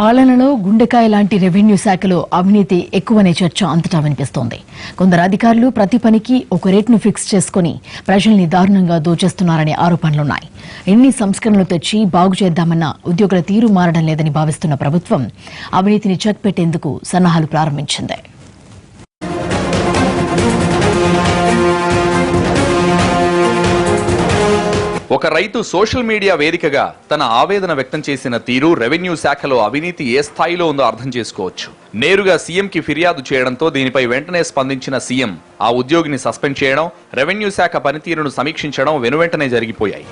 పాలనలో గుండెకాయ లాంటి రెవెన్యూ శాఖలో అవినీతి ఎక్కువనే చర్చ అంతటా వినిపిస్తోంది. కొందరు అధికారులు ప్రతి పనికి ఒక రేటును ఫిక్స్ చేసుకుని ప్రజల్ని దారుణంగా దోచేస్తున్నారనే ఆరోపణలున్నాయి. ఎన్ని సంస్కరణలు తెచ్చి బాగు చేద్దామన్న ఉద్యోగుల తీరు మారడం లేదని భావిస్తున్న ప్రభుత్వం అవినీతిని చెక్ పెట్టేందుకు సన్నాహాలు ప్రారంభించింది. ఒక రైతు సోషల్ మీడియా వేదికగా తన ఆవేదన వ్యక్తం చేసిన తీరు రెవెన్యూ శాఖలో అవినీతి ఏ స్థాయిలో ఉందో అర్థం చేసుకోవచ్చు. నేరుగా సీఎంకి ఫిర్యాదు చేయడంతో దీనిపై వెంటనే స్పందించిన సీఎం ఆ ఉద్యోగిని సస్పెండ్ చేయడం రెవెన్యూ శాఖ పనితీరును సమీక్షించడం వెనువెంటనే జరిగిపోయాయి.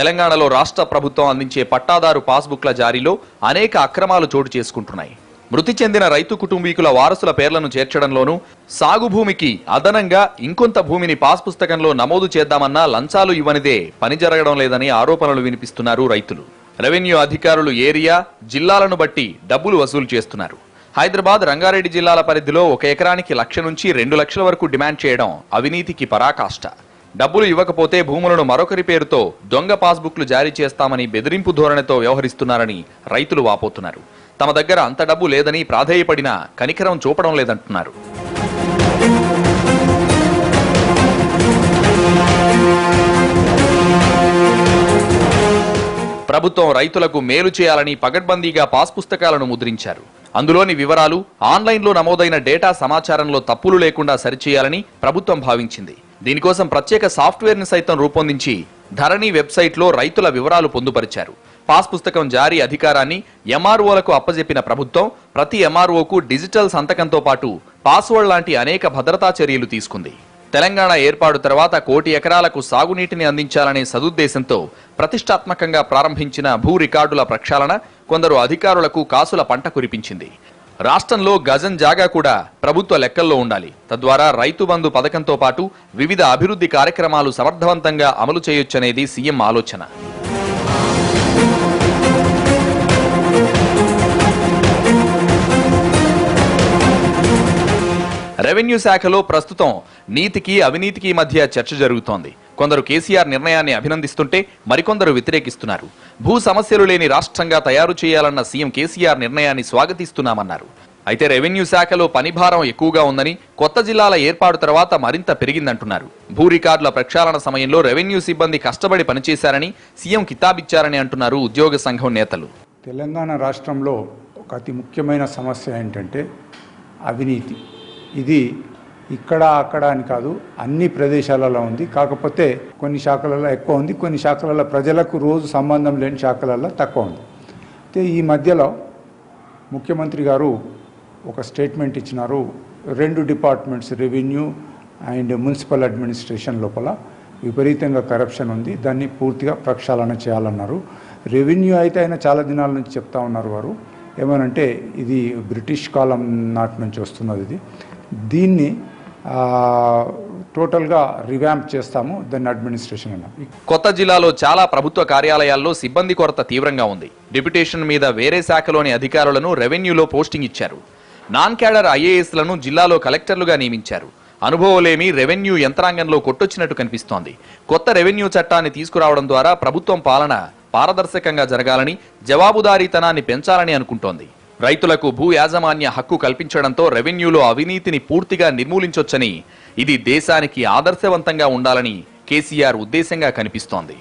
తెలంగాణలో రాష్ట్ర ప్రభుత్వం అందించే పట్టాదారు పాస్బుక్ల జారీలో అనేక అక్రమాలు చోటు చేసుకుంటున్నాయి. మృతి చెందిన రైతు కుటుంబీకుల వారసుల పేర్లను చేర్చడంలోనూ సాగు భూమికి అదనంగా ఇంకొంత భూమిని పాస్ పుస్తకంలో నమోదు చేద్దామన్నా లంచాలు ఇవ్వనిదే పని జరగడం లేదని ఆరోపణలు వినిపిస్తున్నారు రైతులు. రెవెన్యూ అధికారులు ఏరియా జిల్లాలను బట్టి డబ్బులు వసూలు చేస్తున్నారు. హైదరాబాద్ రంగారెడ్డి జిల్లాల పరిధిలో ఒక ఎకరానికి లక్ష నుంచి రెండు లక్షల వరకు డిమాండ్ చేయడం అవినీతికి పరాకాష్ట. డబ్బులు ఇవ్వకపోతే భూములను మరొకరి పేరుతో దొంగ పాస్బుక్లు జారీ చేస్తామని బెదిరింపు ధోరణితో వ్యవహరిస్తున్నారని రైతులు వాపోతున్నారు. తమ దగ్గర అంత డబ్బు లేదని ప్రాధేయపడినా కనికరం చూపడం లేదంటున్నారు. ప్రభుత్వం రైతులకు మేలు చేయాలని పగడ్బందీగా పాస్ పుస్తకాలను ముద్రించారు. అందులోని వివరాలు ఆన్లైన్లో నమోదైన డేటా సమాచారంలో తప్పులు లేకుండా సరిచేయాలని ప్రభుత్వం భావించింది. దీనికోసం ప్రత్యేక సాఫ్ట్వేర్ని సైతం రూపొందించి ధరణి వెబ్సైట్లో రైతుల వివరాలు పొందుపరిచారు. పాస్ పుస్తకం జారీ అధికారాన్ని ఎంఆర్ఓలకు అప్పజెప్పిన ప్రభుత్వం ప్రతి ఎంఆర్ఓకు డిజిటల్ సంతకంతో పాటు పాస్వర్డ్ లాంటి అనేక భద్రతా చర్యలు తీసుకుంది. తెలంగాణ ఏర్పాటు తర్వాత కోటి ఎకరాలకు సాగునీటిని అందించాలనే సదుద్దేశంతో ప్రతిష్టాత్మకంగా ప్రారంభించిన భూ రికార్డుల ప్రక్షాళన కొందరు అధికారులకు కాసుల పంట కురిపించింది. రాష్ట్రంలో గజం జాగా కూడా ప్రభుత్వ లెక్కల్లో ఉండాలి. తద్వారా రైతు బంధు పథకంతో పాటు వివిధ అభివృద్ధి కార్యక్రమాలు సమర్థవంతంగా అమలు చేయొచ్చనేది సీఎం ఆలోచన. రెవెన్యూ శాఖలో ప్రస్తుతం నీతికి అవినీతికి మధ్య చర్చ జరుగుతోంది. కొందరు కేసీఆర్ నిర్ణయాన్ని అభినందిస్తుంటే మరికొందరు వ్యతిరేకిస్తున్నారు. భూ సమస్యలు లేని రాష్ట్రంగా తయారు చేయాలన్న సీఎం కేసీఆర్ నిర్ణయాన్ని స్వాగతిస్తున్నామన్నారు. అయితే రెవెన్యూ శాఖలో పనిభారం ఎక్కువగా ఉందని కొత్త జిల్లాల ఏర్పాటు తర్వాత మరింత పెరిగిందంటున్నారు. భూ రికార్డుల ప్రక్షాళన సమయంలో రెవెన్యూ సిబ్బంది కష్టపడి పనిచేశారని సీఎం కితాబిచ్చారని అంటున్నారు ఉద్యోగ సంఘం నేతలు. తెలంగాణ రాష్ట్రంలో ఒక అతి ముఖ్యమైన సమస్య ఏంటంటే అవినీతి. ఇది ఇక్కడ అక్కడ అని కాదు అన్ని ప్రదేశాలలో ఉంది. కాకపోతే కొన్ని శాఖలలో ఎక్కువ ఉంది. కొన్ని శాఖలలో ప్రజలకు రోజు సంబంధం లేని శాఖలలో తక్కువ ఉంది. అయితే ఈ మధ్యలో ముఖ్యమంత్రి గారు ఒక స్టేట్మెంట్ ఇచ్చినారు. రెండు departments revenue and municipal administration లోపల విపరీతంగా కరప్షన్ ఉంది. దాన్ని పూర్తిగా ప్రక్షాళన చేయాలన్నారు. రెవెన్యూ అయితే ఆయన చాలా దినాల నుంచి చెప్తా ఉన్నారు వారు. ఏమనంటే ఇది బ్రిటిష్ కాలం నాటి నుంచి వస్తున్నది ఇది. దీన్ని టోటల్గా రివ్యాంప్ చేస్తాము దాన్ని అడ్మినిస్ట్రేషన్ అన్నాం. కొత్త జిల్లాలో చాలా ప్రభుత్వ కార్యాలయాల్లో సిబ్బంది కొరత తీవ్రంగా ఉంది. డిప్యుటేషన్ మీద వేరే శాఖలోని అధికారులను రెవెన్యూలో పోస్టింగ్ ఇచ్చారు. నాన్ క్యాడర్ ఐఏఎస్లను జిల్లాలో కలెక్టర్లుగా నియమించారు. అనుభవలేమి రెవెన్యూ యంత్రాంగంలో కొట్టొచ్చినట్టు కనిపిస్తోంది. కొత్త రెవెన్యూ చట్టాన్ని తీసుకురావడం ద్వారా ప్రభుత్వం పాలన పారదర్శకంగా జరగాలని జవాబుదారీతనాన్ని పెంచాలని అనుకుంటోంది. రైతులకు భూ యాజమాన్య హక్కు కల్పించడంతో రెవెన్యూలో అవినీతిని పూర్తిగా నిర్మూలించొచ్చని ఇది దేశానికి ఆదర్శవంతంగా ఉండాలని కేసీఆర్ ఉద్దేశంగా కనిపిస్తోంది.